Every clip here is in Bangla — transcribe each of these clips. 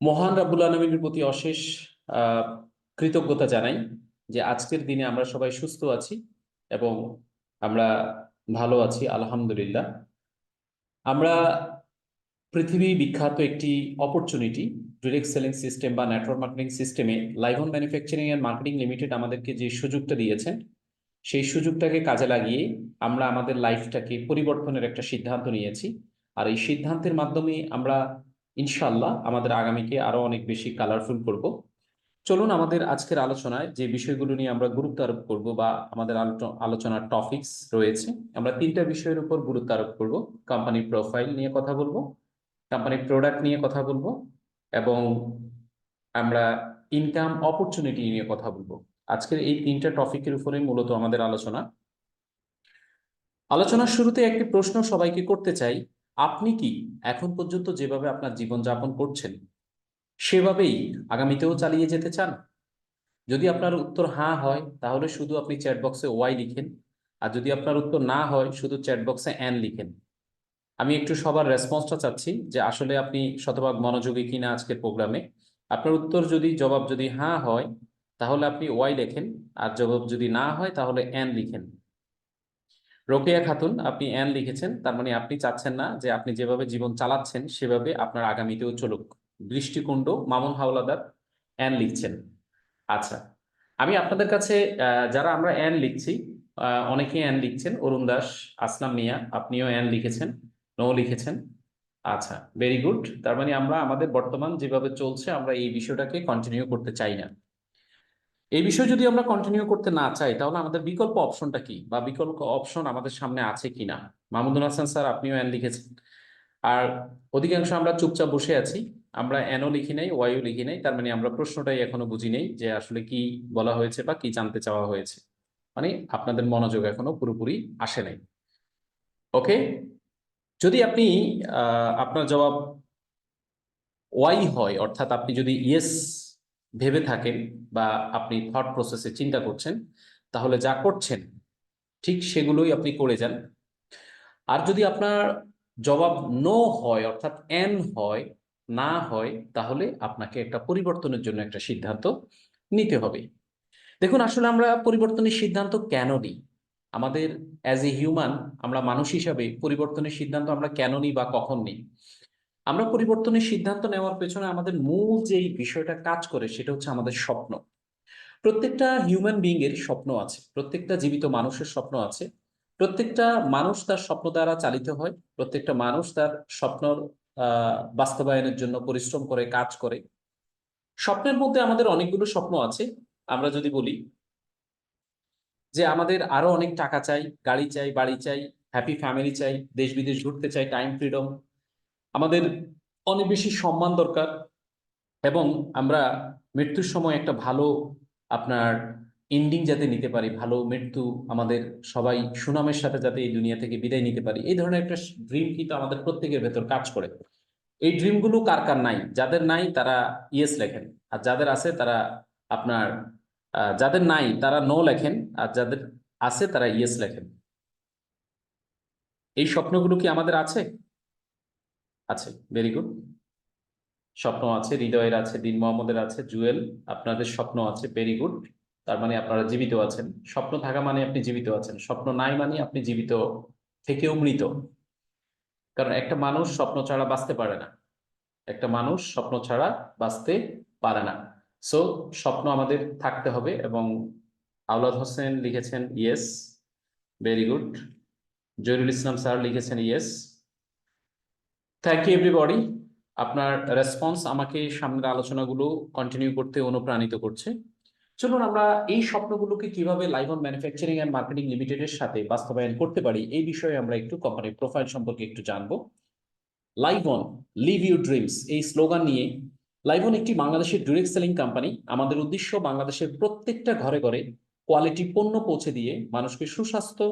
মহান রাব্বুল আলমিনের প্রতি অশেষ কৃতজ্ঞতা জানাই যে আজকের দিনে আমরা সবাই সুস্থ আছি এবং আমরা ভালো আছি, আলহামদুলিল্লাহ। আমরা পৃথিবী বিখ্যাত একটি অপরচুনিটি ডিরেক্ট সেলিং সিস্টেম বা নেটওয়ার্ক মার্কেটিং সিস্টেমে Liveon manufacturing and marketing limited আমাদেরকে যে সুযোগটা দিয়েছেন সেই সুযোগটাকে কাজে লাগিয়ে আমরা আমাদের লাইফটাকে পরিবর্তনের একটা সিদ্ধান্ত নিয়েছি। আর এই সিদ্ধান্তের মাধ্যমে আমরা ইনশাল্লাহ আমাদের আগামীকে আরও অনেক বেশি কালারফুল করব। চলুন আমাদের আজকের আলোচনায় যে বিষয়গুলো নিয়ে আমরা গুরুত্ব আরোপ করব বা আমাদের আলোচনার টপিকস রয়েছে, আমরা তিনটা বিষয়ের উপর গুরুত্ব আরোপ করব। কোম্পানি প্রোফাইল নিয়ে কথা বলব কোম্পানির প্রোডাক্ট নিয়ে কথা বলব এবং আমরা ইনকাম অপরচুনিটি নিয়ে কথা বলব। আজকের এই তিনটা টপিকের উপরে মূলত আমাদের আলোচনা। আলোচনার শুরুতে একটি প্রশ্ন সবাইকে করতে চাই আপনি কি এখন পর্যন্ত যেভাবে আপনার জীবনযাপন করছেন, সেভাবেই আগামীতেও চালিয়ে যেতে চান? যদি আপনার উত্তর হ্যাঁ হয়, তাহলে শুধু আপনি চ্যাট বক্সে ওয়াই লিখেন। আর যদি আপনার উত্তর না হয়, শুধু চ্যাট বক্সে অ্যান লিখেন। আমি একটু সবার রেসপন্সটা চাচ্ছি যে আসলে আপনি শতভাগ মনোযোগী কিনা আজকের প্রোগ্রামে আপনার উত্তর যদি, জবাব যদি হ্যাঁ হয়, তাহলে আপনি ওয়াই লেখেন। আর জবাব যদি না হয়, তাহলে অ্যান লিখেন। রোকেয়া খাতুন আপনি অ্যান লিখেছেন তার মানে আপনি চাচ্ছেন না যে আপনি যেভাবে জীবন চালাচ্ছেন সেভাবে আপনার আগামীতেও চলুক। দৃষ্টিকুণ্ড মামুন হাওলাদার অ্যান লিখছেন। আচ্ছা আমি আপনাদের কাছে যারা আমরা অ্যান লিখছি আহ, অনেকেই অ্যান লিখছেন। অরুণ দাস আসলাম মিয়া আপনিও অ্যান লিখেছেন নো লিখেছেন। আচ্ছা ভেরি গুড তার মানে আমরা আমাদের বর্তমান যেভাবে চলছে আমরা এই বিষয়টাকে কন্টিনিউ করতে চাই না। এই বিষয় যদি আমরা কন্টিনিউ করতে না চাই, তাহলে আমাদের বিকল্প অপশনটা কি? বা বিকল্প অপশন আমাদের সামনে আছে কি না মাহমুদুল হাসান স্যার, আপনিও অ্যান লিখেছেন। আর অধিকাংশ আমরা চুপচাপ বসে আছি। আমরা এনও লিখি নাই ওয়াইও লিখি নাই। তার মানে আমরা প্রশ্নটাই এখনও বুঝি নেই যে আসলে কি বলা হয়েছে বা কি জানতে চাওয়া হয়েছে। মানে আপনাদের মনোযোগ এখনও পুরোপুরি আসে নাই। ওকে? যদি আপনি আপনার জবাব ওয়াই হয়, অর্থাৎ আপনি যদি ইয়েস ভেবে থাকেন বা আপনি থট প্রসেসে চিন্তা করছেন, তাহলে যা করছেন, ঠিক সেগুলোই আপনি করে যান। আর যদি আপনার জবাব নো হয়, অর্থাৎ এন হয়, না হয়, তাহলে আপনাকে একটা পরিবর্তনের জন্য একটা সিদ্ধান্ত নিতে হবে। দেখুন, আসলে আমরা পরিবর্তনের সিদ্ধান্ত কেন নিই? আমাদের অ্যাজ এ হিউম্যান আমরা মানুষ হিসাবে পরিবর্তনের সিদ্ধান্ত আমরা কেন নিই বা কখন নিই? আমরা পরিবর্তনের সিদ্ধান্ত নেওয়ার পেছনে আমাদের মূল যেই বিষয়টা কাজ করে সেটা হচ্ছে আমাদের স্বপ্ন। প্রত্যেকটা হিউম্যান বিইং এর স্বপ্ন আছে, প্রত্যেকটা জীবিত মানুষের স্বপ্ন আছে, প্রত্যেকটা মানুষ তার স্বপ্ন দ্বারা চালিত হয়, প্রত্যেকটা মানুষ তার স্বপ্ন আহ বাস্তবায়নের জন্য পরিশ্রম করে, কাজ করে। স্বপ্নের মধ্যে আমাদের অনেকগুলো স্বপ্ন আছে। আমরা যদি বলি যে আমাদের আরও অনেক টাকা চাই, গাড়ি চাই, বাড়ি চাই হ্যাপি ফ্যামিলি চাই দেশ বিদেশ ঘুরতে চাই টাইম ফ্রিডম আমাদের অনেক বেশি সম্মান দরকার এবং আমরা মৃত্যুর সময় একটা ভালো আপনার এন্ডিং যাতে নিতে পারি, ভালো মৃত্যু আমাদের সবাই সুনামের সাথে যাতে এই দুনিয়া থেকে বিদায় নিতে পারি। এই ধরনের একটা ড্রিম কিন্তু আমাদের প্রত্যেকের ভেতর কাজ করে। এই ড্রিমগুলো কার কার নাই? যাদের নাই তারা ইয়েস লেখেন, আর যাদের আছে তারা আপনার যাদের নাই তারা নো লেখেন, আর যাদের আছে তারা ইয়েস লেখেন। এই স্বপ্নগুলো কি আমাদের আছে? আছে ভেরি গুড স্বপ্ন আছে, হৃদয়ের আছে, দিন মোহাম্মদের আছে, জুয়েল, আপনাদের স্বপ্ন আছে ভেরি গুড তার মানে আপনারা জীবিত আছেন। স্বপ্ন থাকা মানে আপনি জীবিত আছেন। স্বপ্ন নাই মানে আপনি জীবিত থেকেও মৃত। কারণ একটা মানুষ স্বপ্ন ছাড়া বাঁচতে পারে না। একটা মানুষ স্বপ্ন ছাড়া বাঁচতে পারে না। সো স্বপ্ন আমাদের থাকতে হবে এবং আওলাদ হোসেন লিখেছেন yes very good Zahirul Islam sir লিখেছেন ইয়েস থ্যাংক ইউ এভরিবডি আপনার রেসপন্স আমাকে সামনের আলোচনাগুলো কন্টিনিউ করতে অনুপ্রাণিত করছে। চলুন আমরা এই স্বপ্নগুলোকে কীভাবে Live On manufacturing and marketing লিমিটেডের সাথে বাস্তবায়ন করতে পারি, এই বিষয়ে আমরা একটু কোম্পানির প্রোফাইল সম্পর্কে একটু জানব। Live On live you dreams এই স্লোগান নিয়ে লাইভ অন একটি বাংলাদেশের ডিরেক্ট সেলিং কোম্পানি আমাদের উদ্দেশ্য বাংলাদেশের প্রত্যেকটা ঘরে ঘরে কোয়ালিটি পণ্য পৌঁছে দিয়ে মানুষকে সুস্বাস্থ্য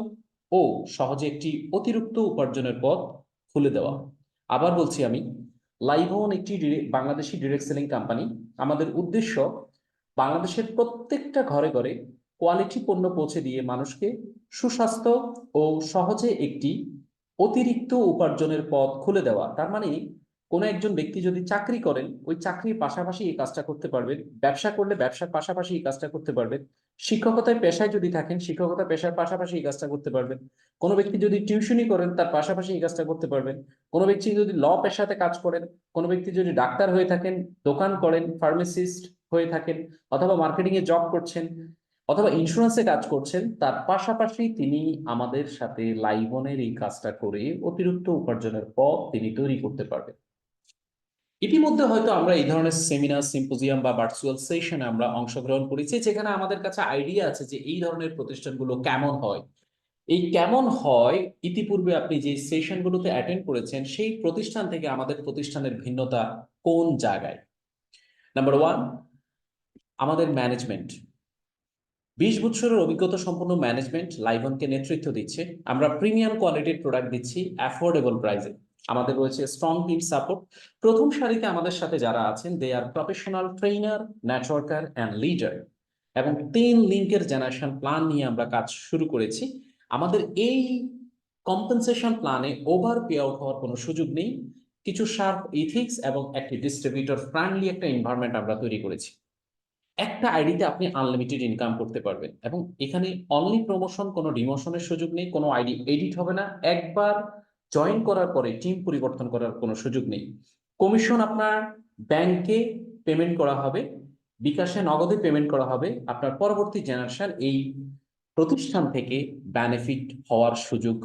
ও সহজে একটি অতিরিক্ত উপার্জনের পথ খুলে দেওয়া। আবার বলছি আমি লাইভন একটি বাংলাদেশি ডিরেক্ট সেলিং কোম্পানি আমাদের উদ্দেশ্য, বাংলাদেশের প্রত্যেকটা ঘরে ঘরে কোয়ালিটি পণ্য পৌঁছে দিয়ে মানুষকে সুস্বাস্থ্য ও সহজে একটি অতিরিক্ত উপার্জনের পথ খুলে দেওয়া। তার মানে কোনো একজন ব্যক্তি যদি চাকরি করেন, ওই চাকরির পাশাপাশি এই কাজটা করতে পারবেন, ব্যবসা করলে ব্যবসার পাশাপাশি এই কাজটা করতে পারবেন। শিক্ষকতায় পেশায় যদি থাকেন, শিক্ষকতা পেশার পাশাপাশি এই কাজটা করতে পারবেন। কোনো ব্যক্তি যদি টিউশনই করেন, তার পাশাপাশি এই কাজটা করতে পারবেন। কোনো ব্যক্তি যদি ল পেশাতে কাজ করেন, কোনো ব্যক্তি যদি ডাক্তার হয়ে থাকেন, দোকান করেন, ফার্মাসিস্ট হয়ে থাকেন, অথবা মার্কেটিং এ জব করছেন, অথবা ইন্স্যুরেন্সে কাজ করছেন, তার পাশাপাশি তিনি আমাদের সাথে লাইবনের এই কাজটা করে অতিরিক্ত উপার্জনের পথ তিনি তৈরি করতে পারবেন। ইতিমধ্যে হয়তো আমরা এই ধরনের সেমিনার, সিম্পোজিয়াম বা ভার্চুয়াল সেশনে আমরা অংশগ্রহণ করেছি, যেখানে আমাদের কাছে আইডিয়া আছে যে এই ধরনের প্রতিষ্ঠানগুলো কেমন হয়। এই কেমন হয়, ইতিপূর্বে আপনি যে সেশনগুলোতে অ্যাটেন্ড করেছেন, সেই প্রতিষ্ঠান থেকে আমাদের প্রতিষ্ঠানের ভিন্নতা কোন জায়গায়? নাম্বার ওয়ান আমাদের ম্যানেজমেন্ট বিশ বছরের অভিজ্ঞতা সম্পন্ন ম্যানেজমেন্ট লাইভনকে নেতৃত্ব দিচ্ছে। আমরা প্রিমিয়াম কোয়ালিটির প্রোডাক্ট দিচ্ছি অ্যাফোর্ডেবল প্রাইসে আমাদের রয়েছে স্ট্রং টিম সাপোর্ট প্রথম সারিতে আমাদের সাথে যারা আছেন they are professional trainer networker and leader এবং তিন লিঙ্কের জেনারেশন প্ল্যান নিয়ে আমরা কাজ শুরু করেছি। আমাদের এই কম্পেনসেশন প্ল্যানে ওভার পে আউট হওয়ার কোনো সুযোগ নেই। কিছু শার্প ইথিক্স এবং একটি ডিস্ট্রিবিউটর ফ্রেন্ডলি একটা এনভায়রনমেন্ট আমরা তৈরি করেছি। একটা আইডিতে আপনি আনলিমিটেড ইনকাম করতে পারবেন এবং এখানে অনলি প্রমোশন কোনো ডিমোশনের সুযোগ নেই, কোনো আইডি এডিট হবে না। একবার জয়েন করার পরে টিম পরিবর্তন করার কোনো সুযোগ নেই। কমিশন আপনার ব্যাংকে পেমেন্ট করা হবে, বিকাশে নগদে পেমেন্ট করা হবে, আপনার পরবর্তী জেনারেশন এই প্রতিষ্ঠান থেকে বেনিফিট হওয়ার সুযোগ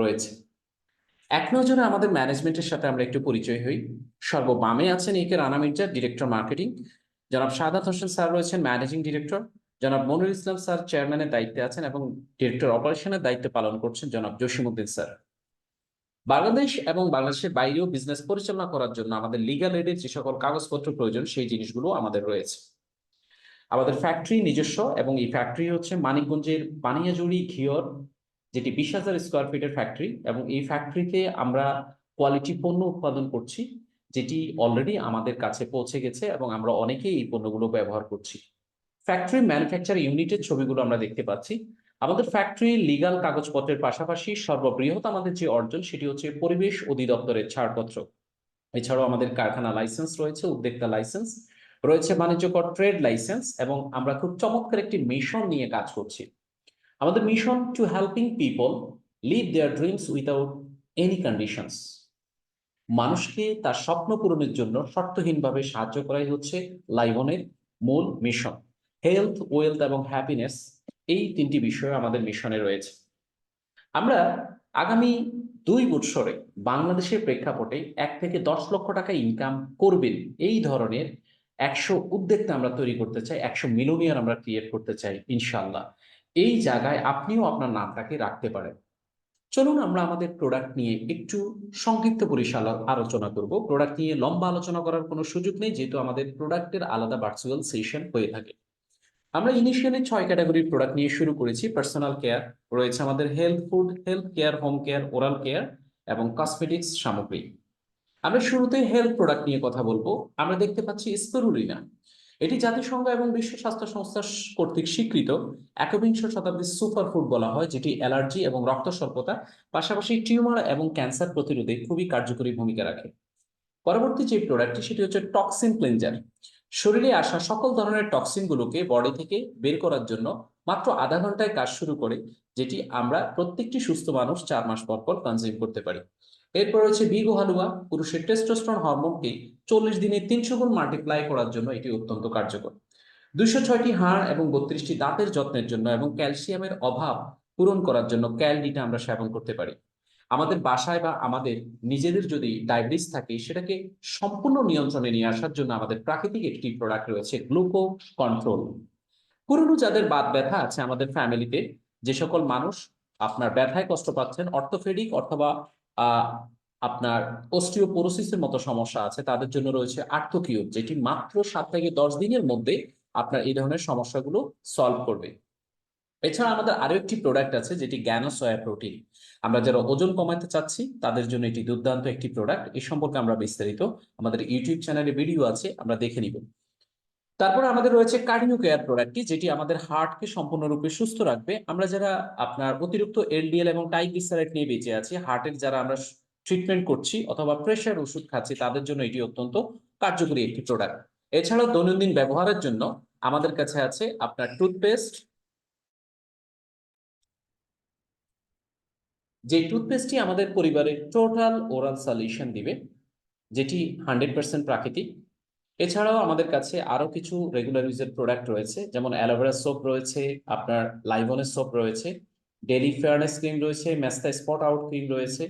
রয়েছে। এক নজরে আমাদের ম্যানেজমেন্টের সাথে আমরা একটু পরিচয় হই। সর্ববামে আছেন একে রানা মির্জা ডিরেক্টর মার্কেটিং জনাব সাদাত হোসেন স্যার রয়েছেন ম্যানেজিং ডিরেক্টর জনাব মনির ইসলাম স্যার চেয়ারম্যানের দায়িত্বে আছেন এবং ডিরেক্টর অপারেশনের দায়িত্ব পালন করছেন জনাব জসিমুদ্দিন স্যার। বাংলাদেশ এবং বাংলাদেশের বাইরেও বিজনেস পরিচালনা করার জন্য আমাদের লিগাল এডের যে সকল কাগজপত্র প্রয়োজন, সেই জিনিসগুলো আমাদের রয়েছে। আমাদের ফ্যাক্টরি নিজস্ব এবং এই ফ্যাক্টরি হচ্ছে মানিকগঞ্জের পানিয়াজুড়ি ঘিওর, যেটি বিশ হাজার স্কোয়ার ফিটের ফ্যাক্টরি এবং এই ফ্যাক্টরিতে আমরা কোয়ালিটি পণ্য উৎপাদন করছি, যেটি অলরেডি আমাদের কাছে পৌঁছে গেছে এবং আমরা অনেকেই এই পণ্যগুলো ব্যবহার করছি। ফ্যাক্টরি ম্যানুফ্যাকচার ইউনিটের ছবিগুলো আমরা দেখতে পাচ্ছি। আমাদের ফ্যাক্টরি লিগাল কাগজপত্রের পাশাপাশি সর্ববৃহৎ আমাদের যে অর্জন, সেটি হচ্ছে পরিবেশ অধিদপ্তরের ছাড়পত্র। এছাড়াও আমাদের কারখানা লাইসেন্স রয়েছে, উদ্যোক্তা লাইসেন্স রয়েছে বাণিজ্যকর ট্রেড লাইসেন্স এবং আমরা খুব চমৎকার একটি মিশন নিয়ে কাজ করছি। আমাদের mission to helping people live their dreams without any conditions মানুষকে তার স্বপ্ন পূরণের জন্য শর্তহীনভাবে সাহায্য করাই হচ্ছে লাইভনের মূল মিশন হেলথ ওয়েলথ এবং হ্যাপিনেস এই তিনটি বিষয় আমাদের মিশনে রয়েছে। আমরা আগামী দুই বছরে বাংলাদেশের প্রেক্ষাপটে এক থেকে দশ লক্ষ টাকা ইনকাম করবেন এই ধরনের একশো উদ্যোক্তা আমরা তৈরি করতে চাই, একশো মিলোনিয়ার আমরা ক্রিয়েট করতে চাই ইনশাল্লাহ এই জায়গায় আপনিও আপনার নামটাকে রাখতে পারেন। চলুন আমরা আমাদের প্রোডাক্ট নিয়ে একটু সংক্ষিপ্ত পরিসর আলোচনা করব। প্রোডাক্ট নিয়ে লম্বা আলোচনা করার কোনো সুযোগ নেই, যেহেতু আমাদের প্রোডাক্টের আলাদা ভার্চুয়াল সেশন হয়ে থাকে। আমরা ইনিশিয়ালি ছয় ক্যাটাগরির প্রোডাক্ট নিয়ে শুরু করেছি পার্সোনাল কেয়ার রয়েছে আমাদের health food health care home care oral care এবং কসমেটিক্স সামগ্রী। আমরা শুরুতে হেলথ প্রোডাক্ট নিয়ে কথা বলব। আমরা দেখতে পাচ্ছি স্পেরুলিনা এটি জাতিসংঘ এবং বিশ্ব স্বাস্থ্য সংস্থা কর্তৃক স্বীকৃত একবিংশ শতাব্দীর সুপার ফুড বলা হয়, যেটি অ্যালার্জি এবং রক্ত স্বল্পতা পাশাপাশি টিউমার এবং ক্যান্সার প্রতিরোধে খুবই কার্যকরী ভূমিকা রাখে। পরবর্তী যে প্রোডাক্টটি সেটি হচ্ছে টক্সিন ক্লেনজার শরীরে আসা সকল ধরনের টক্সিনগুলোকে বডি থেকে বের করার জন্য মাত্র আধা ঘন্টায় কাজ শুরু করে, যেটি আমরা প্রত্যেকটি সুস্থ মানুষ চার মাস পর পর কনজিউম করতে পারি। এরপর রয়েছে বিগো হালুয়া পুরুষের টেস্টোস্টেরন হরমোনকে চল্লিশ দিনে তিনশো গুণ মাল্টিপ্লাই করার জন্য এটি অত্যন্ত কার্যকর। দুইশো ছয়টি হাড় এবং বত্রিশটি দাঁতের যত্নের জন্য এবং ক্যালসিয়ামের অভাব পূরণ করার জন্য ক্যালডিটা আমরা সেবন করতে পারি। আমাদের বাসায় বা আমাদের নিজেদের যদি ডায়াবেটিস থাকে, সেটাকে সম্পূর্ণ নিয়ন্ত্রণে নিয়ে আসার জন্য আমাদের প্রাকৃতিক একটি প্রোডাক্ট রয়েছে গ্লুকো কন্ট্রোল পুরনো যাদের বাত ব্যথা আছে আমাদের ফ্যামিলিতে যে সকল মানুষ আপনার ব্যথায় কষ্ট পাচ্ছেন অর্থোপেডিক অথবা আপনার অস্টিওপোরোসিসের মতো সমস্যা আছে, তাদের জন্য রয়েছে আর্থোকিউর যেটি মাত্র সাত থেকে দশ দিনের মধ্যে আপনার এই ধরনের সমস্যাগুলো সলভ করবে। এছাড়া আমাদের আরও একটি প্রোডাক্ট আছে, যেটি জ্ঞানো সয়া প্রোটিন আমরা যারা ওজন কমাতে চাচ্ছি, তাদের জন্য এটি দুর্দান্ত একটি প্রোডাক্ট এই সম্পর্কে আমরা বিস্তারিত আমাদের ইউটিউব চ্যানেলে ভিডিও আছে, আমরা দেখে নিব। তারপর আমাদের রয়েছে কার্ডিও কেয়ার প্রোডাক্টটি যেটি আমাদের হার্টকে সম্পূর্ণরূপে সুস্থ রাখবে। আমরা যারা আপনার অতিরিক্ত এলডিএল এবং ট্রাইগ্লিসারাইড নিয়ে বেঁচে আছি হার্টের যারা আমরা ট্রিটমেন্ট করছি অথবা প্রেশার ওষুধ খাচ্ছি, তাদের জন্য এটি অত্যন্ত কার্যকরী একটি প্রোডাক্ট এছাড়াও দৈনন্দিন ব্যবহারের জন্য আমাদের কাছে আছে আপনার টুথপেস্ট যে টুথপেস্টটি আমাদের পরিবারে টোটাল ওরাল সলিউশন দিবে, যেটি হান্ড্রেড পার্সেন্ট প্রাকৃতিক। এছাড়াও আমাদের কাছে আরও কিছু রেগুলার ইউজের প্রোডাক্ট রয়েছে, যেমন অ্যালোভেরা সোপ রয়েছে, আপনার লাইভনের সোপ রয়েছে ডেলি ফেয়ারনেস ক্রিম রয়েছে মেস্তা স্পট আউট ক্রিম রয়েছে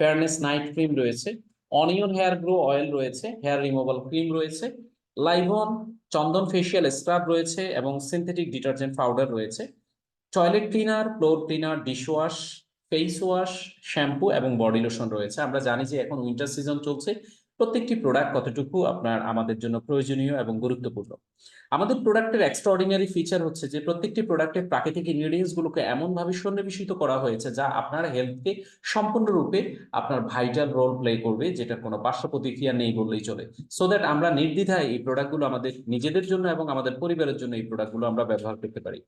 ফেয়ারনেস নাইট ক্রিম রয়েছে অনিয়ন হেয়ার গ্রো অয়েল রয়েছে হেয়ার রিমুভাল ক্রিম রয়েছে লাইভন চন্দন ফেসিয়াল স্ক্রাব রয়েছে এবং সিনথেটিক ডিটারজেন্ট পাউডার রয়েছে toilet cleaner floor cleaner dishwash face wash shampoo এবং বডি লোশন রয়েছে। আমরা জানি যে এখন উইন্টার সিজন চলছে। প্রত্যেকটি প্রোডাক্ট কতটুকু আপনার আমাদের জন্য প্রয়োজনীয় এবং গুরুত্বপূর্ণ। আমাদের প্রোডাক্টের এক্সট্রাঅর্ডিনারি ফিচার হচ্ছে যে প্রত্যেকটি প্রোডাক্টের প্রাকৃতিক ইনগ্রেডিয়েন্টস গুলোকে এমনভাবে সন্নিবেশিত করা হয়েছে যা আপনার হেলথকে সম্পূর্ণরূপে আপনার ভাইটাল রোল প্লে করবে, যেটার কোনো পার্শ্ব প্রতিক্রিয়া নেই বললেই চলে। সো দ্যাট আমরা নির্দ্বিধায় এই প্রোডাক্টগুলো আমাদের নিজেদের জন্য এবং আমাদের পরিবারের জন্য এই প্রোডাক্টগুলো আমরা ব্যবহার করতে পারি।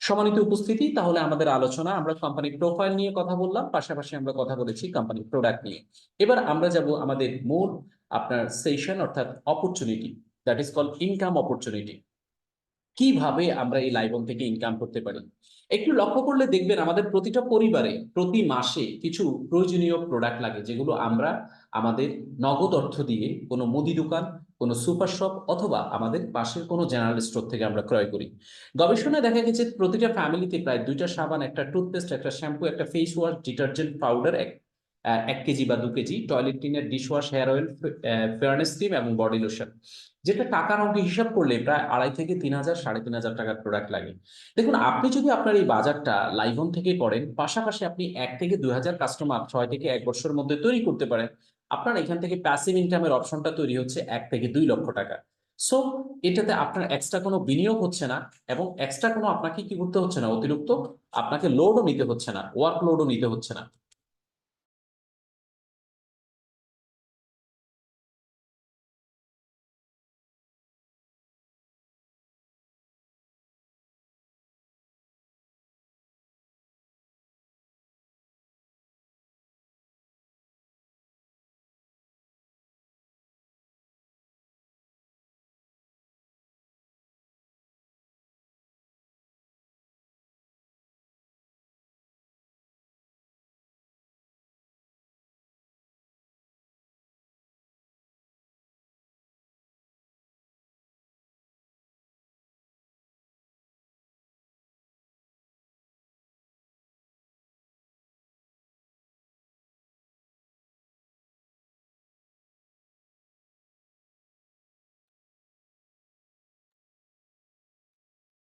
সম্মানিত উপস্থিতি, তাহলে আমাদের আলোচনা, আমরা কোম্পানির প্রোফাইল নিয়ে কথা বললাম, পাশাপাশি আমরা কথা বলেছি কোম্পানির প্রোডাক্ট নিয়ে। এবার আমরা যাব আমাদের মূল আপনার সেশন অর্থাৎ opportunity that is call income opportunity কীভাবে আমরা এই লাইবন থেকে ইনকাম করতে পারি? একটু লক্ষ্য করলে দেখবেন আমাদের প্রতিটা পরিবারে প্রতি মাসে কিছু প্রয়োজনীয় প্রোডাক্ট লাগে, যেগুলো আমরা আমাদের নগদ অর্থ দিয়ে কোনো মুদি দোকান, কোনো সুপার শপ অথবা আমাদের পাশের কোনো জেনারেল স্টোর থেকে আমরা ক্রয় করি। গবেষণায় দেখা গেছে প্রতিটা ফ্যামিলিতে প্রায় দুইটা সাবান, একটা টুথপেস্ট একটা শ্যাম্পু একটা ফেস ওয়াশ ডিটারজেন্ট পাউডার এক এক কেজি বা দু KG toilet cleaner dishwash hair oil fairness cream এবং বডি লোশন যেটা টাকার অঙ্কে হিসাব করলে প্রায় আড়াই থেকে তিন হাজার, সাড়ে তিন হাজার টাকার প্রোডাক্ট লাগে। দেখুন, আপনি যদি আপনার এই বাজারটা লাইভন থেকে করেন, পাশাপাশি আপনি এক থেকে দুই হাজার কাস্টমার ছয় থেকে এক বছরের মধ্যে তৈরি করতে পারেন, আপনার এখান থেকে প্যাসিভ ইনকামের অপশনটা তৈরি হচ্ছে এক থেকে দুই লক্ষ টাকা। সো এটাতে আপনার এক্সট্রা কোনো বিনিয়োগ হচ্ছে না এবং এক্সট্রা কোনো আপনাকে কি করতে হচ্ছে না? অতিরিক্ত আপনাকে লোডও নিতে হচ্ছে না ওয়ার্ক লোডও নিতে হচ্ছে না।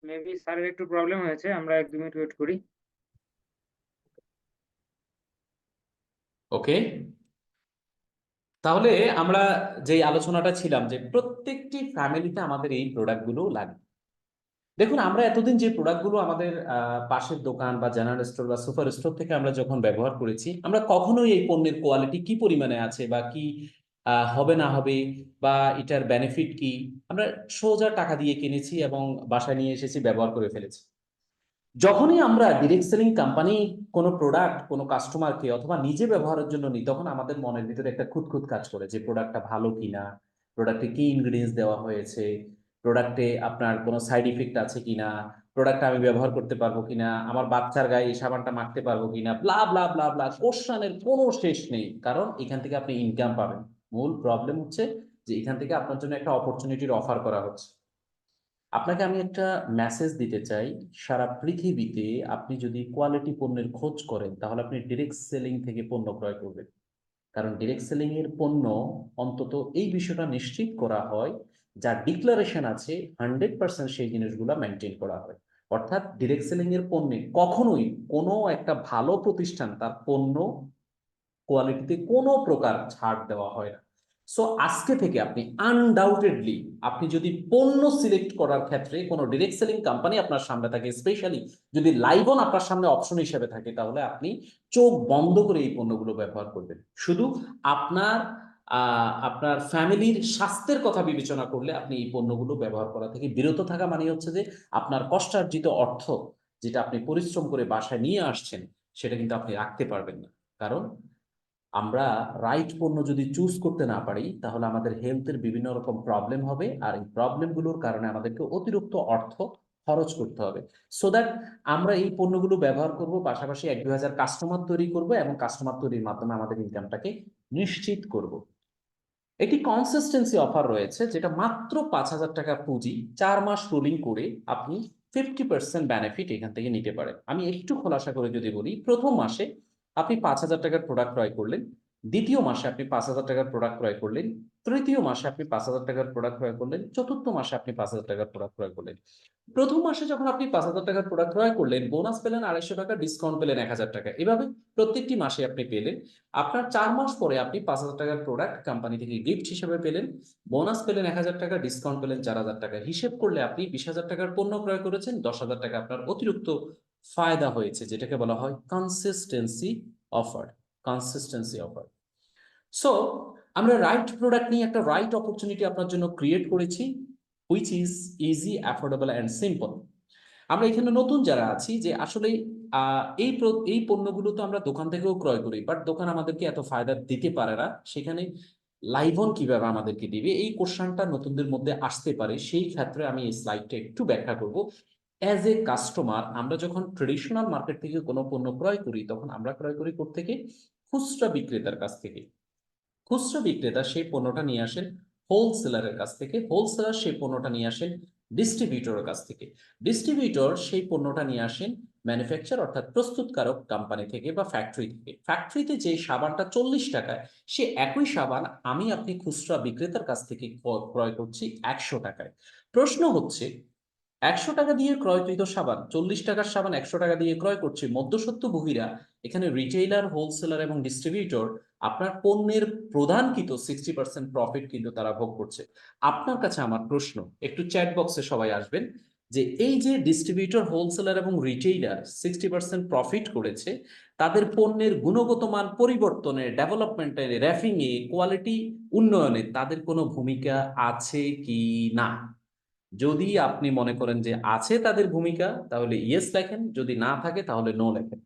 মেবি স্যারের একটু প্রবলেম হয়েছে, আমরা এক, দু মিনিট ওয়েট করি। ওকে তাহলে আমরা যে আলোচনাটা ছিলাম যে প্রত্যেকটি ফ্যামিলিতে আমাদের এই প্রোডাক্টগুলো লাগে। দেখুন, আমরা এতদিন যে প্রোডাক্টগুলো আমাদের পাশের দোকান বা জেনারেল স্টোর বা সুপার স্টোর থেকে আমরা যখন ব্যবহার করেছি, আমরা কখনোই এই পণ্যের কোয়ালিটি কি পরিমাণে আছে বা কি হবে না হবে বা এটার বেনিফিট কি? আমরা সোজা টাকা দিয়ে কিনেছি এবং বাসায় নিয়ে এসেছি, ব্যবহার করে ফেলেছি। যখনই আমরা ডিরেক্ট সেলিং কোম্পানি কোনো প্রোডাক্ট কোনো কাস্টমারকে অথবা নিজে ব্যবহারের জন্য নিই, তখন আমাদের মনের ভিতরে একটা খুঁতখুত কাজ করে যে প্রোডাক্টটা ভালো কিনা প্রোডাক্টে কি ইনগ্রিডিয়েন্টস দেওয়া হয়েছে প্রোডাক্টে আপনার কোনো সাইড ইফেক্ট আছে কিনা প্রোডাক্টটা আমি ব্যবহার করতে পারব কিনা, আমার বাচ্চার গায়ে এই সাবানটা মাখতে পারব কিনা ব্লা ব্লা ব্লা ব্লা কোশ্চানের কোনো শেষ নেই। কারণ এখান থেকে আপনি ইনকাম পাবেন। মূল প্রবলেম হচ্ছে যে এখান থেকে আপনার জন্য একটা অপরচুনিটির অফার করা হচ্ছে। আপনাকে আমি একটা মেসেজ দিতে চাই, সারা পৃথিবীতে আপনি যদি কোয়ালিটি পণ্যের খোঁজ করেন, তাহলে আপনি ডিরেক্ট সেলিং থেকে পণ্য ক্রয় করবেন। কারণ ডিরেক্ট সেলিং এর পণ্য অন্তত এই বিষয়টা নিশ্চিত করা হয়, যা ডিক্লারেশন আছে হান্ড্রেড পার্সেন্ট সেই জিনিসগুলো মেনটেন করা হয়। অর্থাৎ ডিরেক্ট সেলিং এর পণ্যে কখনোই কোনো একটা ভালো প্রতিষ্ঠান তার পণ্য কোয়ালিটিতে কোনো প্রকার ছাড় দেওয়া হয় না। সো আজকে থেকে আপনি আনডাউটেডলি আপনি যদি পণ্য সিলেক্ট করার ক্ষেত্রে কোনো ডিরেক্ট সেলিং কোম্পানি আপনার সামনে থাকে স্পেশালি যদি লাইভন আপনার সামনে অপশন হিসেবে থাকে, তাহলে আপনি চোখ বন্ধ করে এই পণ্যগুলো ব্যবহার করবেন। শুধু আপনার আপনার ফ্যামিলির স্বাস্থ্যের কথা বিবেচনা করলে আপনি এই পণ্যগুলো ব্যবহার করা থেকে বিরত থাকা মানে হচ্ছে যে, আপনার কষ্টার্জিত অর্থ যেটা আপনি পরিশ্রম করে বাসায় নিয়ে আসছেন, সেটা কিন্তু আপনি রাখতে পারবেন না। কারণ আমরা রাইট পণ্য যদি চুজ করতে না পারি, তাহলে আমাদের হেলথের বিভিন্ন রকম প্রবলেম হবে আর এই প্রবলেমগুলোর কারণে আমাদেরকে অতিরিক্ত অর্থ খরচ করতে হবে। সো দ্যাট আমরা এই পণ্যগুলো ব্যবহার করব, পাশাপাশি এক দু হাজার কাস্টমার তৈরি করব এবং কাস্টমার তৈরির মাধ্যমে আমাদের ইনকামটাকে নিশ্চিত করব। একটি কনসিস্টেন্সি অফার রয়েছে, যেটা মাত্র পাঁচ হাজার টাকা পুঁজি, চার মাস রোলিং করে আপনি ফিফটি পার্সেন্ট বেনিফিট এখান থেকে নিতে পারেন। আমি একটু খোলাসা করে যদি বলি, প্রথম মাসে আপনি পাঁচ হাজার টাকার প্রোডাক্ট ক্রয় করলেন, দ্বিতীয় মাসে আপনি পাঁচ হাজার টাকার প্রোডাক্ট ক্রয় করলেন, তৃতীয় মাসে আপনি পাঁচ হাজার টাকার প্রোডাক্ট ক্রয় করলেন, চতুর্থ মাসে আপনি পাঁচ হাজার টাকার প্রোডাক্ট ক্রয় করলেন। প্রথম মাসে যখন আপনি পাঁচ হাজার টাকার প্রোডাক্ট ক্রয় করলেন বোনাস পেলেন আড়াইশো টাকা ডিসকাউন্ট পেলেন এক হাজার টাকা। এভাবে প্রত্যেকটি মাসে আপনি পেলেন। আপনার চার মাস পরে আপনি পাঁচ হাজার টাকার প্রোডাক্ট কোম্পানি থেকে গিফট হিসেবে পেলেন বোনাস পেলেন এক হাজার টাকা ডিসকাউন্ট পেলেন চার হাজার টাকা। হিসেব করলে আপনি বিশ হাজার টাকার পণ্য ক্রয় করেছেন, দশ হাজার টাকা আপনার অতিরিক্ত ফায়দা হয়েছে, যেটাকে বলা হয় consistency offer consistency offer so আমরা রাইট প্রোডাক্ট নিয়ে একটা রাইট অপরচুনিটি আপনার জন্য ক্রিয়েট করেছি which is easy affordable and simple আমরা এখানে নতুন যারা আছি, যে আসলে এই এই পণ্যগুলো তো আমরা দোকান থেকেও ক্রয় করি বাট দোকান আমাদেরকে এত ফায়দা দিতে পারে না। সেখানে লাইভন কীভাবে আমাদেরকে দিবে, এই কোশ্চেনটা নতুনদের মধ্যে আসতে পারে। সেই ক্ষেত্রে আমি এই স্লাইডটা একটু ব্যাখ্যা করব। অ্যাজ এ কাস্টমার আমরা যখন ট্রেডিশনাল মার্কেট থেকে কোনো পণ্য ক্রয় করি, তখন আমরা ক্রয় করি থেকে খুচরা বিক্রেতার কাছ থেকে। খুচরা বিক্রেতা সেই পণ্যটা নিয়ে আসেন হোলসেলারের কাছ থেকে। হোলসেলার সেই পণ্যটা নিয়ে আসেন ডিস্ট্রিবিউটরের কাছ থেকে। ডিস্ট্রিবিউটর সেই পণ্যটা নিয়ে আসেন ম্যানুফ্যাকচার অর্থাৎ প্রস্তুতকারক কোম্পানি থেকে বা ফ্যাক্টরি থেকে। ফ্যাক্টরিতে যে সাবানটা চল্লিশ টাকায়, সে একই সাবান আমি আপনি খুচরা বিক্রেতার কাছ থেকে ক্রয় করছি একশো টাকায়। প্রশ্ন হচ্ছে একশো টাকা দিয়ে ক্রয়কৃত সাবান, চল্লিশ টাকার সাবান একশো টাকা দিয়ে ক্রয় করছে মধ্যসত্ত্বভোগীরা এখানে রিটেইলার হোলসেলার এবং ডিস্ট্রিবিউটর আপনার পণ্যের প্রধানকৃত সিক্সটি পার্সেন্ট প্রফিট কিন্তু তারা ভোগ করছে। আপনার কাছে আমার প্রশ্ন, একটু চ্যাট বক্সে সবাই আসবেন, যে এই যে ডিস্ট্রিবিউটর হোলসেলার এবং রিটেইলার সিক্সটি পার্সেন্ট প্রফিট করেছে, তাদের পণ্যের গুণগত মান পরিবর্তনে ডেভেলপমেন্টে র্যাফিং এ কোয়ালিটি উন্নয়নে তাদের কোনো ভূমিকা আছে কি না? যদি আপনি মনে করেন যে আছে তাদের ভূমিকা, তাহলে ইয়েস লেখেন, যদি না থাকে তাহলে নো লেখেন।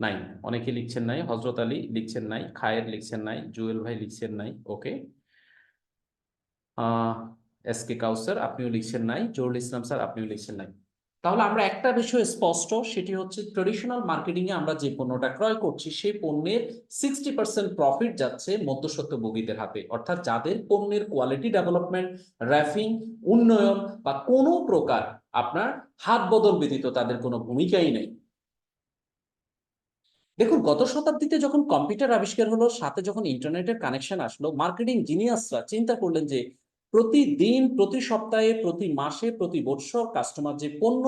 নাই, অনেকে লিখছেন নাই হজরত আলী লিখছেন নাই খায়ের লিখছেন নাই, জুয়েল ভাই লিখছেন নাই ওকে আহ, এস কে কাউসার, আপনিও লিখছেন নাই, জহুরুল ইসলাম স্যার, আপনিও লিখছেন নাই। তাহলে আমরা একটা বিষয় স্পষ্ট, সেটি হচ্ছে ট্রেডিশনাল মার্কেটিং এ আমরা যে পণ্যটা ক্রয় করছি, সেই পণ্যের সিক্সটি পার্সেন্ট প্রফিট যাচ্ছে মধ্যস্বত্বভোগীদের হাতে। অর্থাৎ যাদের পণ্যের কোয়ালিটি ডেভেলপমেন্ট র্যাফিং উন্নয়ন বা কোনো প্রকার আপনার হাত বদল ব্যতীত তাদের কোনো ভূমিকাই নেই। দেখুন, গত শতাব্দীতে যখন কম্পিউটার আবিষ্কার হলো, সাথে যখন ইন্টারনেটের কানেকশন আসলো মার্কেটিং জিনিয়াসরা চিন্তা করলেন যে প্রতিদিন, প্রতি সপ্তাহে, প্রতি মাসে, প্রতি বৎসর কাস্টমার যে পণ্য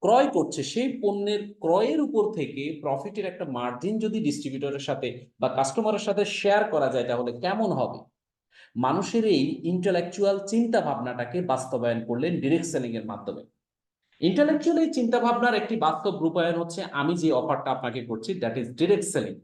ক্রয় করছে, সেই পণ্যের ক্রয়ের উপর থেকে প্রফিটের একটা মার্জিন যদি ডিস্ট্রিবিউটরের সাথে বা কাস্টমারের সাথে শেয়ার করা যায়, তাহলে কেমন হবে? মানুষের এই ইন্টেলেকচুয়াল চিন্তা ভাবনাটাকে বাস্তবায়ন করলেন ডিরেক্ট সেলিং এর মাধ্যমে। ইন্টেলেকচুয়াল এই চিন্তা ভাবনার একটি বাস্তব রূপায়ণ হচ্ছে, আমি যে অফারটা আপনাকে করছি দ্যাট ইজ ডিরেক্ট সেলিং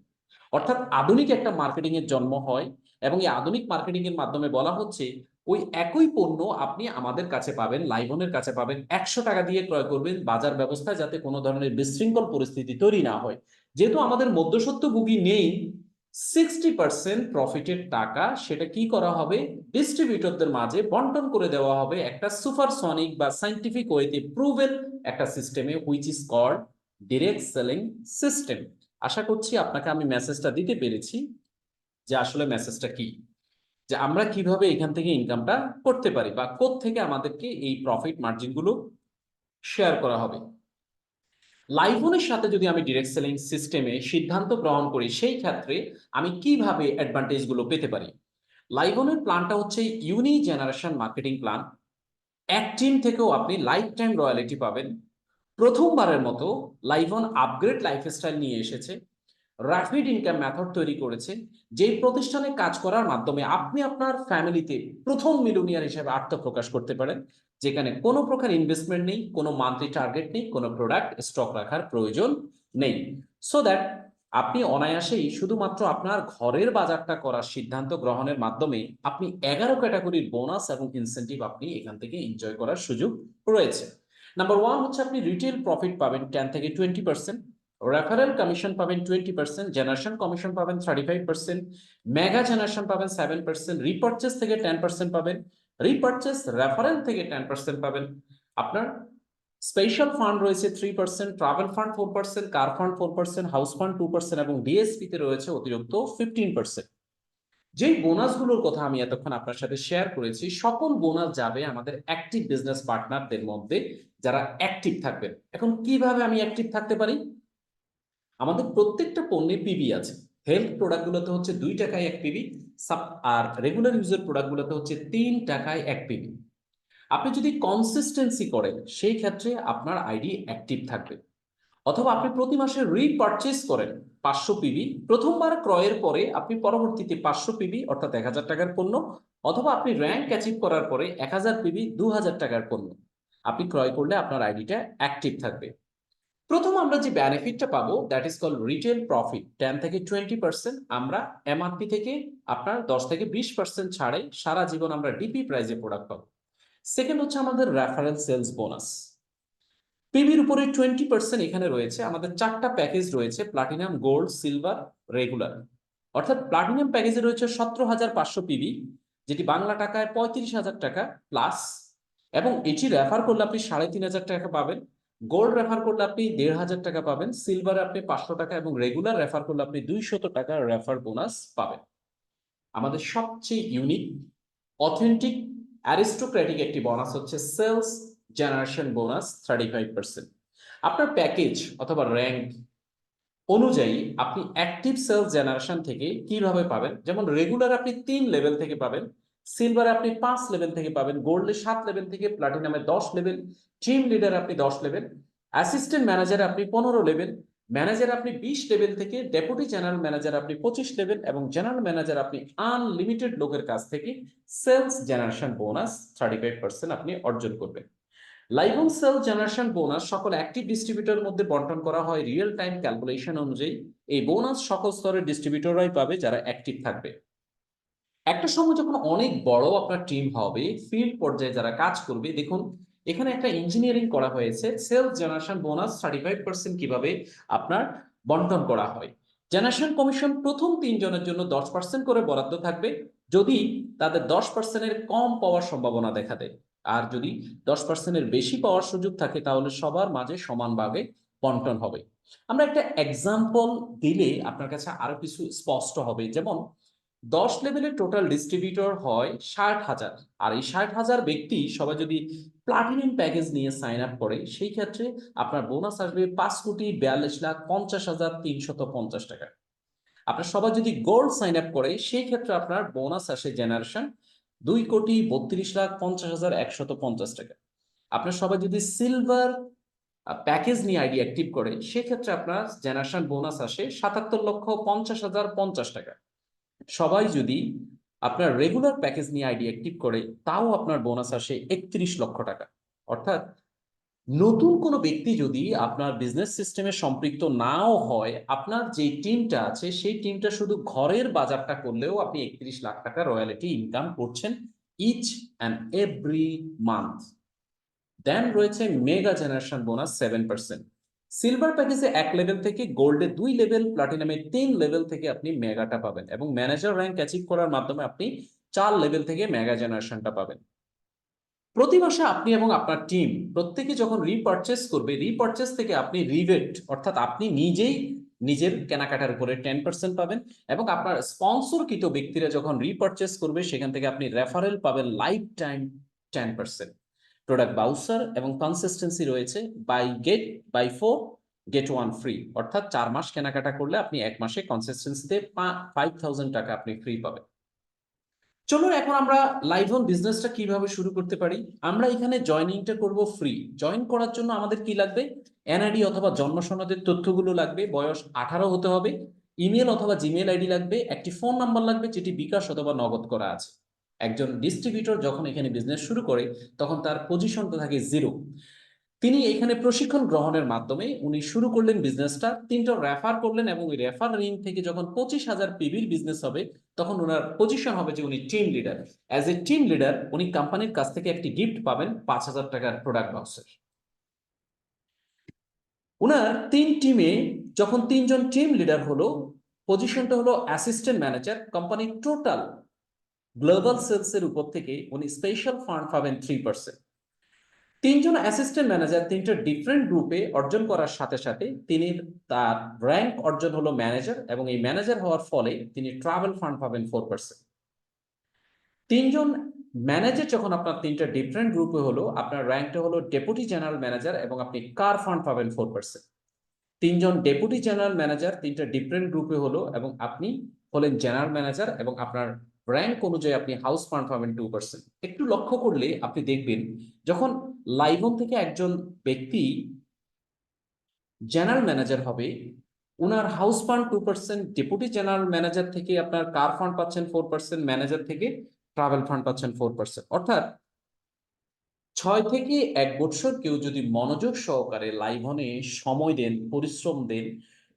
অর্থাৎ আধুনিক একটা মার্কেটিং এর জন্ম হয় এবং এই আধুনিক মার্কেটিং এর মাধ্যমে বলা হচ্ছে ওই একই পণ্য আপনি আমাদের কাছে পাবেন লাইভনের কাছে পাবেন, একশো টাকা দিয়ে ক্রয় করবেন বাজার ব্যবস্থায় যাতে কোনো ধরনের বিশৃঙ্খল পরিস্থিতি তৈরি না হয়। যেহেতু আমাদের মধ্যসত্ত্বভোগী নেই সিক্সটি পার্সেন্ট প্রফিটের টাকা সেটা কি করা হবে? ডিস্ট্রিবিউটরদের মাঝে বন্টন করে দেওয়া হবে একটা সুপারসনিক বা সাইন্টিফিক ওয়েতে প্রুভেন একটা সিস্টেমে which is called direct selling system আশা করছি আপনাকে আমি মেসেজটা দিতে পেরেছি যে আসলে মেসেজটা কি? যে আমরা কীভাবে এখান থেকে ইনকামটা করতে পারি বা থেকে আমাদেরকে এই প্রফিট মার্জিনগুলো শেয়ার করা হবে। লাইভনের সাথে যদি আমি ডিরেক্ট সেলিং সিস্টেমে সিদ্ধান্ত গ্রহণ করি, সেই ক্ষেত্রে আমি কীভাবে অ্যাডভান্টেজগুলো পেতে পারি? লাইভনের প্ল্যানটা হচ্ছে ইউনি জেনারেশন মার্কেটিং প্ল্যান এক টিম থেকেও আপনি লাইফ টাইম রয়্যালিটি পাবেন। প্রথমবারের মতো লাইভন আপগ্রেড লাইফস্টাইল নিয়ে এসেছে। র্যাপিড ইনকাম মেথড তৈরি করেছে, যেই প্রতিষ্ঠানে কাজ করার মাধ্যমে আপনি আপনার ফ্যামিলিতে প্রথম মিলুনিয়ার হিসেবে আত্মপ্রকাশ করতে পারেন, যেখানে কোনো প্রকার ইনভেস্টমেন্ট নেই, কোনো মান্থলি টার্গেট নেই, কোনো প্রোডাক্ট স্টক রাখার প্রয়োজন নেই। সো দ্যাট আপনি অনায়াসেই শুধুমাত্র আপনার ঘরের বাজারটা করার সিদ্ধান্ত গ্রহণের মাধ্যমে আপনি এগারো ক্যাটাগরির বোনাস এবং ইনসেন্টিভ আপনি এখান থেকে এনজয় করার সুযোগ রয়েছে। নাম্বার ওয়ান হচ্ছে আপনি রিটেল প্রফিট পাবেন টেন থেকে টোয়েন্টি পার্সেন্ট রেফারেল কমিশন পাবেন টোয়েন্টি পার্সেন্ট জেনারেশন কমিশন পাবেন thirty five percent mega generation পাবেন সেভেন পার্সেন্ট রিপার্চেস থেকে টেন পার্সেন্ট পাবেন রিপার্চেস রেফারেল থেকে টেন পার্সেন্ট পাবেন। আপনার স্পেশাল ফান্ড রয়েছে three percent travel fund four percent car fund four percent house fund two percent এবং ডিএসপি তে রয়েছে অতিরিক্ত ফিফটিন পার্সেন্ট যেই বোনাসগুলোর কথা আমি এতক্ষণ আপনার সাথে শেয়ার করেছি, সকল বোনাস যাবে আমাদের অ্যাক্টিভ বিজনেস পার্টনারদের মধ্যে যারা অ্যাক্টিভ থাকবেন। এখন কীভাবে আমি অ্যাক্টিভ থাকতে পারি? আমাদের প্রত্যেকটা পণ্যে পিবি আছে। হেলথ প্রোডাক্টগুলোতে হচ্ছে দুই টাকায় এক পিবি আর রেগুলার ইউজের প্রোডাক্টগুলোতে হচ্ছে তিন টাকায় এক পিবি আপনি যদি কনসিস্টেন্সি করেন, সেই ক্ষেত্রে আপনার আইডি অ্যাক্টিভ থাকবে। অথবা আপনি প্রতি মাসে রিপারচেস করেন পাঁচশো পিবি প্রথমবার ক্রয়ের পরে আপনি পরবর্তীতে পাঁচশো পিবি অর্থাৎ এক হাজার টাকার পণ্য, অথবা আপনি র্যাঙ্ক অ্যাচিভ করার পরে এক হাজার পিবি দু হাজার টাকার পণ্য। আপনি ক্রয় করলে আপনার আইডিটা অ্যাক্টিভ থাকবে। প্রথম আমরা যে বেনিফিটটা পাবো that is call retail profit ten থেকে টোয়েন্টি পার্সেন্ট আমরা এমআরপি থেকে আপনার দশ থেকে বিশ পার্সেন্ট ছাড়ে সারা জীবন আমরা ডিপি প্রাইজে প্রোডাক্ট পাবো। সেকেন্ড হচ্ছে আমাদের রেফারেল সেলস বোনাস পিবির উপরে টোয়েন্টি পার্সেন্ট এখানে রয়েছে, আমাদের চারটা প্যাকেজ রয়েছে প্লাটিনাম গোল্ড সিলভার রেগুলার অর্থাৎ প্লাটিনাম প্যাকেজে রয়েছে সতেরো হাজার পাঁচশো পিবি যেটি বাংলা টাকায় পঁয়ত্রিশ হাজার টাকা প্লাস এবং এটি রেফার করলে আপনি সাড়ে তিন হাজার টাকা পাবেন। গোল্ড রেফার করলে আপনি দেড় হাজার টাকা পাবেন সিলভারে আপনি পাঁচশো টাকা এবং রেগুলার রেফার করলে আপনি দুইশত টাকা রেফার বোনাস পাবেন। আমাদের সবচেয়ে ইউনিক অথেন্টিক অ্যারিস্টোক্র্যাটিক একটি বোনাস হচ্ছে sales generation bonus thirty five percent আপনার প্যাকেজ অথবা র্যাঙ্ক অনুযায়ী আপনি অ্যাক্টিভ সেলস জেনারেশন থেকে কীভাবে পাবেন? যেমন রেগুলার আপনি তিন লেভেল থেকে পাবেন সিলভারে আপনি পাঁচ লেভেল থেকে পাবেন গোল্ডে সাত লেভেল থেকে প্লাটিনামে দশ লেভেল টিম লিডার আপনি দশ লেভেল অ্যাসিস্ট্যান্ট ম্যানেজার আপনি পনেরো লেভেল ম্যানেজার আপনি বিশ লেভেল থেকে ডেপুটি জেনারেল ম্যানেজার আপনি পঁচিশ লেভেল এবং জেনারেল ম্যানেজার আপনি আনলিমিটেড লোকের কাছ থেকে sales generation bonus thirty five percent আপনি অর্জন করবেন। Live On sale generation bonus সকল অ্যাক্টিভ ডিস্ট্রিবিউটর মধ্যে বন্টন করা হয় রিয়েল টাইম ক্যালকুলেশন অনুযায়ী। এই বোনাস সকল স্তরের ডিস্ট্রিবিউটররাই পাবে যারা অ্যাক্টিভ থাকবে। একটা সময় যখন অনেক বড় আপনার টিম হবে ফিল্ড পর্যায়ে যারা কাজ করবে, দেখুন, এখানে একটা ইঞ্জিনিয়ারিং করা হয়েছে sales generation bonus thirty five percent কীভাবে আপনার বন্টন করা হয়। জেনারেশন কমিশন প্রথম তিনজনের জন্য দশ পার্সেন্ট করে বরাদ্দ থাকবে, যদি তাদের দশ পার্সেন্টের কম পাওয়ার সম্ভাবনা দেখা দেয়। আর যদি দশ পার্সেন্টের বেশি পাওয়ার সুযোগ থাকে, তাহলে সবার মাঝে সমানভাবে বন্টন হবে। আমরা একটা এক্সাম্পল দিলে আপনার কাছে আরও কিছু স্পষ্ট হবে, যেমন দশ লেভেলের টোটাল ডিস্ট্রিবিউটর হয় ষাট হাজার। আর এই ষাট হাজার ব্যক্তি সবাই যদি প্লাটিনাম প্যাকেজ নিয়ে সাইন আপ করে, সেই ক্ষেত্রে আপনার বোনাস আসবে পাঁচ কোটি বিয়াল্লিশ লাখ পঞ্চাশ হাজার তিনশত পঞ্চাশ টাকা। আপনার সবাই যদি গোল্ড সাইন আপ করে, সেই ক্ষেত্রে আপনার বোনাস আসে জেনারেশন দুই কোটি বত্রিশ লাখ পঞ্চাশ হাজার একশত পঞ্চাশ টাকা। আপনার সবাই যদি সিলভার প্যাকেজ নিয়ে আইডি অ্যাক্টিভ করে সেক্ষেত্রে আপনার জেনারেশন বোনাস আসে সাতাত্তর লক্ষ পঞ্চাশ হাজার পঞ্চাশ টাকা। সবাই যদি আপনার রেগুলার প্যাকেজ নিয়ে আইডি অ্যাক্টিভ করে, তাও আপনার বোনাস আসে একত্রিশ লক্ষ টাকা। অর্থাৎ নতুন কোনো ব্যক্তি যদি আপনার বিজনেস সিস্টেমে সম্পৃক্ত নাও হয়, আপনার যে টিমটা আছে, সেই টিমটা শুধু ঘরের বাজারটা করলেও আপনি একত্রিশ লাখ টাকা রয়্যালিটি ইনকাম করছেন each and every month then রয়েছে mega generation bonus seven percent silver প্যাকেজে এক লেভেল থেকে গোল্ডে দুই লেভেল প্লাটিনামে তিন লেভেল থেকে আপনি মেগাটা পাবেন এবং ম্যানেজার র্যাঙ্ক অ্যাচিভ করার মাধ্যমে আপনি চার লেভেল থেকে মেগা জেনারেশনটা পাবেন। প্রতি মাসে আপনি এবং আপনার টিম প্রত্যেকে যখন রিপারচেস করবে রিপারচেস থেকে আপনি রিভেট অর্থাৎ আপনি নিজেই নিজের কেনাকাটার উপরে টেন পার্সেন্ট পাবেন এবং আপনার স্পন্সরকৃত ব্যক্তিরা যখন রিপারচেস করবে, সেখান থেকে আপনি রেফারেল পাবেন life time ten percent product বাউসার এবং কনসিস্টেন্সি রয়েছে buy get buy four get one free অর্থাৎ চার মাস কেনাকাটা করলে আপনি এক মাসে কনসিস্টেন্সিতে ফাইভ থাউজেন্ড টাকা আপনি ফ্রি পাবেন। চলুন এখন আমরা লাইভ অন বিজনেসটা কীভাবে শুরু করতে পারি? আমরা এখানে জয়নিংটা করব ফ্রি জয়েন করার জন্য আমাদের কি লাগবে? এনআইডি অথবা জন্ম সনদের তথ্যগুলো লাগবে, বয়স আঠারো হতে হবে। ইমেল অথবা জিমেল আইডি লাগবে, একটি ফোন নাম্বার লাগবে, যেটি বিকাশ অথবা নগদ করা আছে। একজন ডিস্ট্রিবিউটর যখন এখানে বিজনেস শুরু করে, তখন তার পজিশনটা থাকে জিরো তিনি এখানে প্রশিক্ষণ গ্রহণের মাধ্যমে উনি শুরু করলেন বিজনেসটা তিনটা রেফার করলেন এবং ওই রেফার রিং থেকে যখন পঁচিশ হাজার পিবির বিজনেস হবে, তখন ওনার পজিশন হবে যে উনি team leader as a team leader উনি কোম্পানির কাছ থেকে একটি গিফট পাবেন পাঁচ হাজার টাকার প্রোডাক্ট বাক্সের ওনার তিন টিমে যখন তিনজন টিম লিডার হলো পজিশনটা হলো অ্যাসিস্ট্যান্ট ম্যানেজার কোম্পানির টোটাল গ্লোবাল সেলস এর উপর থেকে উনি স্পেশাল ফান্ড পাবেন থ্রি পার্সেন্ট তিনজন অ্যাসিস্ট্যান্ট ম্যানেজার তিনটা ডিফারেন্ট গ্রুপে অর্জন করার সাথে সাথে তিনি তার র্যাঙ্ক অর্জন হলো ম্যানেজার এবং এই ম্যানেজার হওয়ার ফলে তিনি ট্রাভেল ফান্ড পাবেন ফোর পার্সেন্ট তিনজন ম্যানেজার যখন আপনার তিনটা ডিফারেন্ট গ্রুপে হলো, আপনার র্যাঙ্কটা হলো ডেপুটি জেনারেল ম্যানেজার এবং আপনি কার ফান্ড পাবেন ফোর পার্সেন্ট তিনজন ডেপুটি জেনারেল ম্যানেজার তিনটা ডিফারেন্ট গ্রুপে হলো এবং আপনি হলেন জেনারেল ম্যানেজার এবং আপনার র্যাঙ্ক অনুযায়ী আপনি হাউস ফান্ড পাবেন টু পার্সেন্ট একটু লক্ষ্য করলে আপনি দেখবেন, যখন লাইভন থেকে একজন ব্যক্তি জেনারেল ম্যানেজার হবে ওনার house fund two percent deputy general manager থেকে আপনার কার ফান্ড পাচ্ছেন ফোর পার্সেন্ট ম্যানেজার থেকে ট্রাভেল ফান্ড পাচ্ছেন ফোর পার্সেন্ট অর্থাৎ ছয় থেকে এক বছর কেউ যদি মনোযোগ সহকারে লাইভনে সময় দেন, পরিশ্রম দেন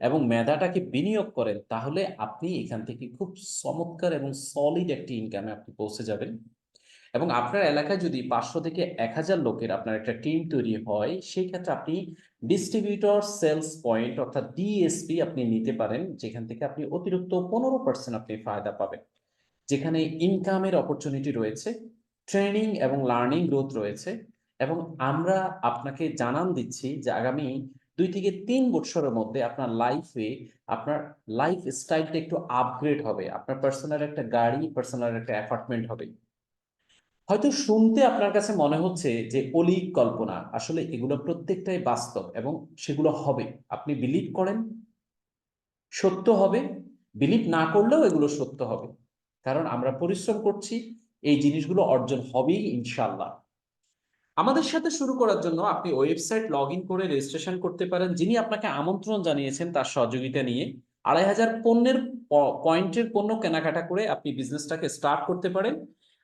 এবং মেধাটাকে বিনিয়োগ করেন, তাহলে আপনি এখান থেকে খুব চমৎকার এবং সলিড একটি ইনকামে আপনি পৌঁছে যাবেন। এবং আপনার এলাকায় যদি পাঁচশো থেকে এক হাজার লোকের আপনার একটা টিম তৈরি হয়, সেই ক্ষেত্রে আপনি ডিস্ট্রিবিউটর সেলস পয়েন্ট অর্থাৎ ডিএসপি আপনি নিতে পারেন, যেখান থেকে আপনি অতিরিক্ত পনেরো পার্সেন্ট আপনি ফায়দা পাবেন। যেখানে ইনকামের অপরচুনিটি রয়েছে ট্রেনিং এবং লার্নিং গ্রোথ রয়েছে। এবং আমরা আপনাকে জানান দিচ্ছি যে আগামী দুই থেকে তিন বছরের মধ্যে আপনার লাইফে আপনার লাইফ স্টাইলটা একটু আপগ্রেড হবে। আপনার পার্সোনাল একটা গাড়ি পার্সোনাল একটা অ্যাপার্টমেন্ট হবে। হয়তো শুনতে আপনার কাছে মনে হচ্ছে যে অলিক কল্পনা, আসলে এগুলো প্রত্যেকটাই বাস্তব এবং সেগুলো হবে। আপনি বিলিভ করেন, সত্য হবে বিলিভ না করলেও এগুলো সত্য হবে। কারণ আমরা পরিশ্রম করছি, এই জিনিসগুলো অর্জন হবেই ইনশাল্লাহ আমাদের সাথে শুরু করার জন্য আপনি ওয়েবসাইট লগ করে রেজিস্ট্রেশন করতে পারেন, যিনি আপনাকে আমন্ত্রণ জানিয়েছেন তার সহযোগিতা নিয়ে। আড়াই হাজার পণ্যের পয়েন্টের পণ্য কেনাকাটা করে আপনি বিজনেসটাকে স্টার্ট করতে পারেন।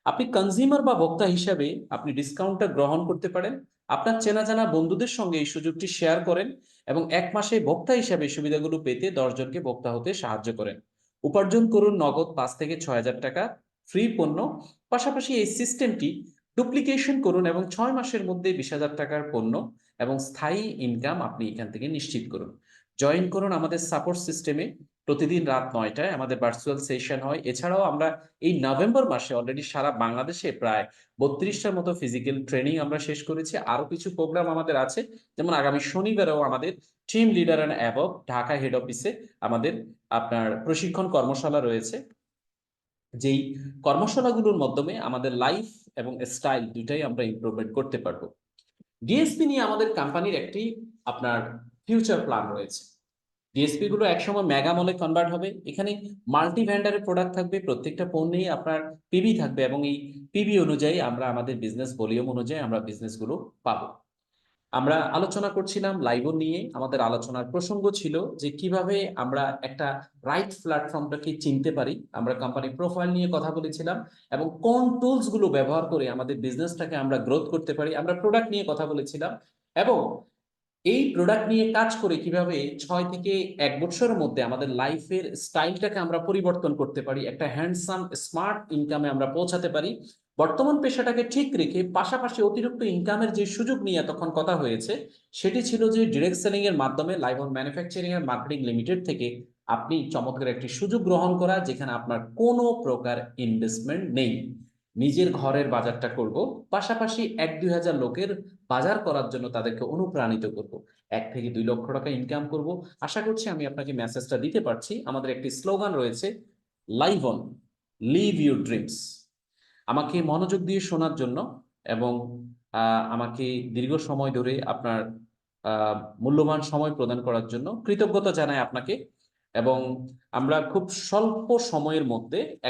আপনি কনজিউমার বা ভোক্তা হিসাবে আপনি ডিসকাউন্টটা গ্রহণ করতে পারেন। আপনার চেনা জানা বন্ধুদের সঙ্গে এই সুযোগটি শেয়ার করেন এবং এক মাসে ভোক্তা হিসাবে সুবিধাগুলো পেতে দশজনকে ভোক্তা হতে সাহায্য করেন। উপার্জন করুন নগদ পাঁচ থেকে ছয় হাজার টাকা ফ্রি পণ্য। পাশাপাশি এই সিস্টেমটি ডুপ্লিকেশন করুন এবং ছয় মাসের মধ্যে বিশ হাজার টাকার পণ্য এবং স্থায়ী ইনকাম আপনি এখান থেকে নিশ্চিত করুন। জয়েন করুন আমাদের সাপোর্ট সিস্টেমে প্রতিদিন রাত নয়টায় আমাদের ভার্চুয়াল সেশন হয়। এছাড়াও আমরা এই নভেম্বর মাসে অলরেডি সারা বাংলাদেশে প্রায় বত্রিশটার মতো ফিজিক্যাল ট্রেনিং আমরা শেষ করেছি। আরও কিছু প্রোগ্রাম আমাদের আছে। যেমন আগামী শনিবারেও আমাদের team leader and above Dhaka head অফিসে আমাদের আপনার প্রশিক্ষণ কর্মশালা রয়েছে। যেই কর্মশালাগুলোর মাধ্যমে আমাদের লাইফ এবং স্টাইল দুইটাই আমরা ইমপ্রুভমেন্ট করতে পারব। ডিএসপি নিয়ে আমাদের কোম্পানির একটি আপনার ফিউচার প্ল্যান রয়েছে। ডিএসপি গুলো একসময় মেগা মলে কনভার্ট হবে। এখানে মাল্টি ভ্যান্ডারের প্রোডাক্ট থাকবে, প্রত্যেকটা পণ্যেই আপনার পিবি থাকবে এবং এই পিবি অনুযায়ী আমরা আমাদের বিজনেস ভলিউম অনুযায়ী আমরা বিজনেসগুলো পাবো। আমরা আলোচনা করছিলাম লাইভও নিয়ে, আমাদের আলোচনার প্রসঙ্গ ছিল যে কীভাবে আমরা একটা রাইট প্ল্যাটফর্মটাকে চিনতে পারি। আমরা কোম্পানি প্রোফাইল নিয়ে কথা বলেছিলাম এবং কোন টুলসগুলো ব্যবহার করে আমাদের বিজনেসটাকে আমরা গ্রোথ করতে পারি, আমরা প্রোডাক্ট নিয়ে কথা বলেছিলাম এবং এই প্রোডাক্ট নিয়ে কাজ করে কীভাবে ছয় থেকে এক বছরের মধ্যে আমাদের লাইফের স্টাইলটাকে আমরা পরিবর্তন করতে পারি, একটা হ্যান্ডসাম স্মার্ট ইনকামে আমরা পৌঁছাতে পারি বর্তমান পেশাটাকে ঠিক রেখে পাশাপাশি অতিরিক্ত ইনকামের যে সুযোগ নিয়ে তখন কথা হয়েছে, সেটি ছিল যে ডিরেক্ট সেলিং এর মাধ্যমে লাইভ অন ম্যানুফ্যাকচারিং এর মার্কেটিং লিমিটেড থেকে আপনি চমৎকার একটি সুযোগ গ্রহণ করা, যেখানে আপনার কোনো প্রকার ইনভেস্টমেন্ট নেই। নিজের ঘরের বাজারটা করব, পাশাপাশি এক দুই হাজার লোকের বাজার করার জন্য তাদেরকে অনুপ্রাণিত করব। এক থেকে দুই লক্ষ টাকা ইনকাম করব। আশা করছি আমি আপনাকে মেসেজটা দিতে পারছি। আমাদের একটি স্লোগান রয়েছে live on live your dreams আমাকে মনোযোগ দিয়ে শোনার জন্য এবং আমাকে দীর্ঘ সময় ধরে আপনার মূল্যবান সময় প্রদান করার জন্য কৃতজ্ঞতা জানাই আপনাকে এবং আমরা খুব স্বল্প সময়ের মধ্যে